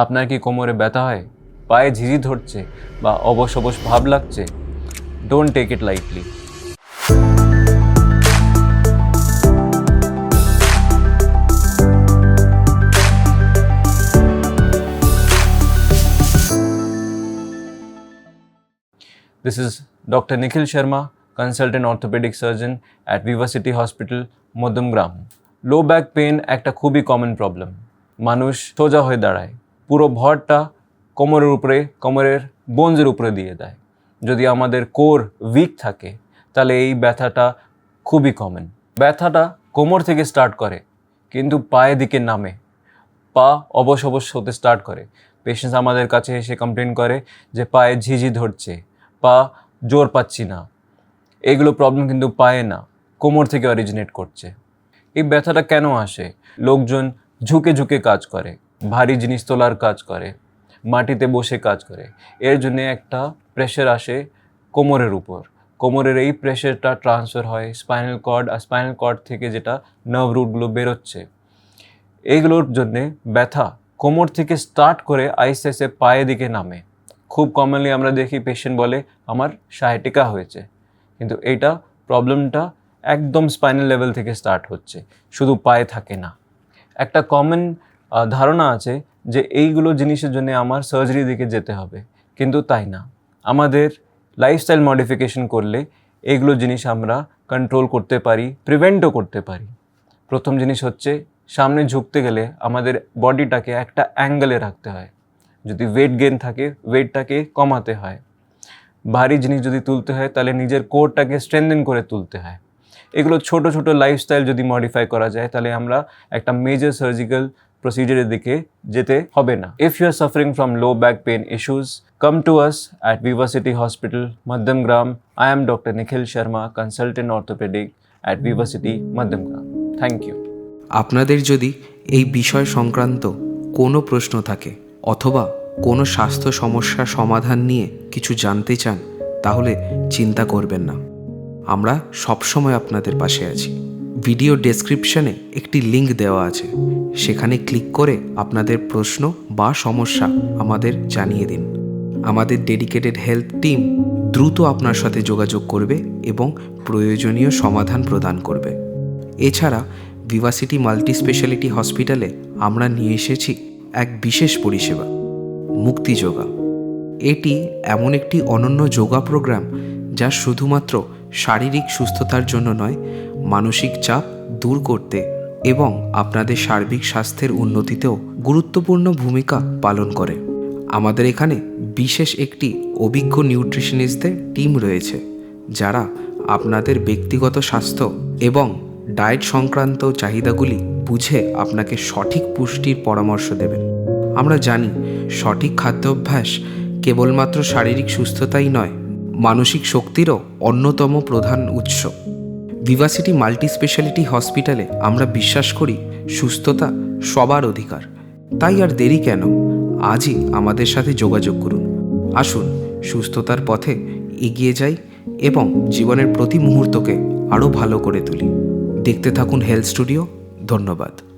আপনার কি কোমরে ব্যথা হয়? পায়ে ঝিঝি ধরছে বা অবশ অবশ ভাব লাগছে? Don't take it lightly is Dr. Nikhil Sharma, consultant orthopedic surgeon at Viva City Hospital, Madhyamgram low back pain একটা খুবই কমন প্রবলেম মানুষ সোজা হয়ে দাঁড়ায়। পুরো ভরটা কোমরের উপরে, কোমরের বোনজের উপরে দিয়ে দেয়। যদি আমাদের কোর উইক থাকে, তাহলে এই ব্যথাটা খুবই কমন ব্যথাটা কোমর থেকে স্টার্ট করে, কিন্তু পায়ের দিকে নামে। পা অবশ অবশ হতে স্টার্ট করে। পেশেন্টস আমাদের কাছে এসে কমপ্লেন করে যে পায়ে ঝিঝি ধরছে, পা জোর পাচ্ছি না। এগুলো প্রবলেম কিন্তু পায়ে না, কোমর থেকে অরিজিনেট করছে। এই ব্যথাটা কেন আসে? লোকজন ঝুঁকে ঝুঁকে কাজ করে। ভারী জিনিস তোলার কাজ করে, মাটিতে বসে কাজ করে। এর জন্য একটা প্রেশার আসে কোমরের উপর। কোমরের এই প্রেশারটা ট্রান্সফার হয় স্পাইনাল কর্ড আর স্পাইনাল কর্ড থেকে যেটা নার্ভ রুটগুলো বেরোচ্ছে। এইগুলোর জন্যে ব্যথা কোমর থেকে স্টার্ট করে আস্তে আস্তে পায়ের দিকে নামে। খুব কমনলি আমরা দেখি পেশেন্ট বলে, আমার সায়াটিকা হয়েছে। কিন্তু এইটা প্রবলেমটা একদম স্পাইনাল লেভেল থেকে স্টার্ট হচ্ছে। শুধু পায়ে থাকে না। একটা কমন ধারণা আছে যে এইগুলো জিনিসের জন্য আমার সার্জারি দিকে যেতে হবে, কিন্তু তাই না। আমাদের লাইফস্টাইল মডিফিকেশন করলে এইগুলো জিনিস আমরা কন্ট্রোল করতে পারি প্রিভেন্টও করতে পারি। প্রথম জিনিস হচ্ছে সামনে ঝুঁকতে গেলে আমাদের বডিটাকে একটা অ্যাঙ্গেলে রাখতে হয়। যদি ওয়েট গেন থাকে ওয়েটটাকে কমাতে হয়। ভারী জিনিস যদি তুলতে হয়, তাহলে নিজের কোরটাকে স্ট্রেনদেন করে তুলতে হয়। এগুলো ছোট ছোট লাইফস্টাইল যদি মডিফাই করা যায়, তাহলে আমরা একটা মেজর সার্জিক্যাল প্রসিজারের দিকে যেতে হবে না। If you are suffering from low back pain issues come to us at Viva City hospital Madhyamgram I'm doctor Nikhil Sharma consultant orthopaedic at Viva City Madhyamgram thank you আপনাদের যদি এই বিষয় সংক্রান্ত কোনো প্রশ্ন থাকে অথবা কোনো স্বাস্থ্য সমস্যার সমাধান নিয়ে কিছু জানতে চান, তাহলে চিন্তা করবেন না। আমরা সবসময় আপনাদের পাশে আছি। ভিডিও ডেসক্রিপশনে একটি লিংক দেওয়া আছে। সেখানে ক্লিক করে আপনাদের প্রশ্ন বা সমস্যা আমাদের জানিয়ে দিন। আমাদের ডেডিকেটেড হেলথ টিম দ্রুত আপনার সাথে যোগাযোগ করবে এবং প্রয়োজনীয় সমাধান প্রদান করবে। এছাড়া ভিভাসিটি মাল্টি স্পেশালিটি হসপিটালে আমরা নিয়ে এসেছি এক বিশেষ পরিষেবা, মুক্তি যোগা। এটি এমন একটি অনন্য যোগা প্রোগ্রাম যা শুধুমাত্র শারীরিক সুস্থতার জন্য নয় মানসিক চাপ দূর করতে এবং আপনাদের সার্বিক স্বাস্থ্যের উন্নতিতেও গুরুত্বপূর্ণ ভূমিকা পালন করে। আমাদের এখানে বিশেষ একটি অভিজ্ঞ নিউট্রিশনিস্টদের টিম রয়েছে, যারা আপনাদের ব্যক্তিগত স্বাস্থ্য এবং ডায়েট সংক্রান্ত চাহিদাগুলি বুঝে আপনাকে সঠিক পুষ্টির পরামর্শ দেবেন। আমরা জানি, সঠিক খাদ্যাভ্যাস কেবলমাত্র শারীরিক সুস্থতাই নয়, মানসিক শক্তিরও অন্যতম প্রধান উৎস। ভিভাসিটি মাল্টি স্পেশালিটি হসপিটালে আমরা বিশ্বাস করি সুস্থতা সবার অধিকার। তাই আর দেরি কেন? আজই আমাদের সাথে যোগাযোগ করুন। আসুন, সুস্থতার পথে এগিয়ে যাই এবং জীবনের প্রতি মুহূর্তকে আরও ভালো করে তুলি। দেখতে থাকুন হেলথ স্টুডিও ধন্যবাদ।